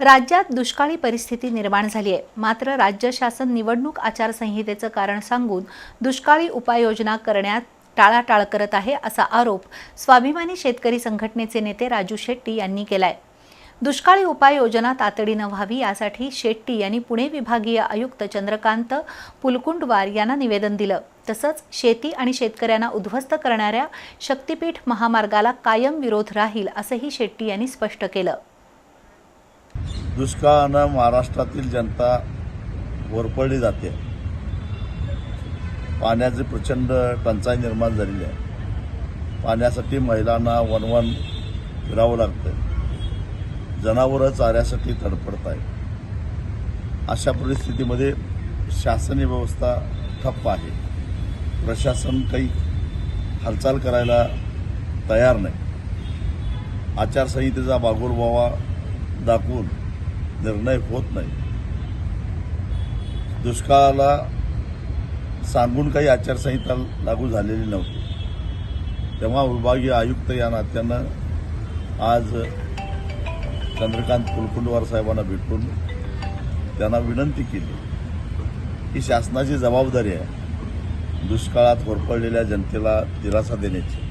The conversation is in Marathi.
राज्यात दुष्काळी परिस्थिती निर्माण झाली आहे. मात्र राज्य शासन निवडणूक आचारसंहितेचं कारण सांगून दुष्काळी उपाययोजना करण्यात टाळाटाळ करत आहे असा आरोप स्वाभिमानी शेतकरी संघटनेचे नेते राजू शेट्टी यांनी केलाय. दुष्काळी उपाययोजना तातडीनं व्हावी यासाठी शेट्टी यांनी पुणे विभागीय आयुक्त चंद्रकांत पुलकुंडवार यांना निवेदन दिलं. तसंच शेती आणि शेतकऱ्यांना उद्ध्वस्त करणाऱ्या शक्तीपीठ महामार्गाला कायम विरोध राहील असंही शेट्टी यांनी स्पष्ट केलं. दुष्काळानं महाराष्ट्रातील जनता होरपळली जाते. पाण्याची प्रचंड टंचाई निर्माण झालेली आहे. पाण्यासाठी महिलांना वनवन फिरावं लागतं जनावरं चाऱ्यासाठी तडफडत आहे अशा परिस्थितीमध्ये शासनीय व्यवस्था ठप्प आहे. प्रशासन काही हालचाल करायला तयार नाही. आचारसंहितेचा बागुलबावा दाखवून निर्णय होत नाही. दुष्काळाला सांगून काही आचारसंहिता लागू झालेली नव्हती. तेव्हा विभागीय आयुक्त या नात्यानं आज चंद्रकांत कुलकुंडवार साहेबांना भेटून त्यांना विनंती केली की शासनाची जबाबदारी आहे दुष्काळात होरपळलेल्या जनतेला दिलासा देण्याची.